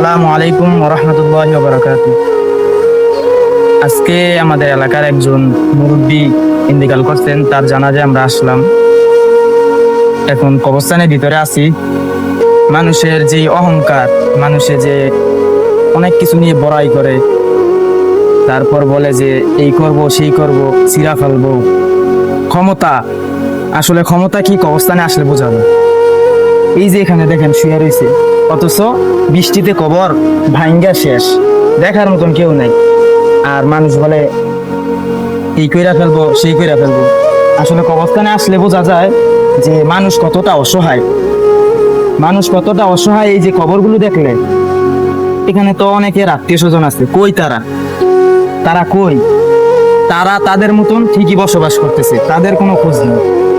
আসসালামু আলাইকুম রহমতুল্লাহ বারাকাত আজকে আমাদের এলাকার একজন মুরব্বী ইন্তিকাল করছেন, তার জানাজে আমরা আসলাম। এখন কবরস্থানের ভিতরে আছি। মানুষের যে অহংকার, মানুষে যে অনেক কিছু নিয়ে বড়াই করে, তারপর বলে যে, এই করব, সেই করব সিরা ফেলব। ক্ষমতা, আসলে ক্ষমতা কি কবরস্থানে আসলে বোঝাবে এই যে এখানে দেখেন শুয়ে রয়েছে অথচ বৃষ্টিতে কবর ভাঙ্গা শেষ। দেখার মতন কেউ নাই। আর মানুষ বলে, এই কইরা ফেলব, সেই কইরা ফেলব। আসলে কবরস্থানে আসলে বোঝা যায় যে মানুষ কতটা অসহায়। মানুষ কতটা অসহায় এই যে কবরগুলো দেখলে। এখানে তো অনেকের আত্মীয় স্বজন আছে। কই তারা? তারা কই? তারা তাদের মতন ঠিকই বসবাস করতেছে। তাদের কোনো খোঁজ নেই।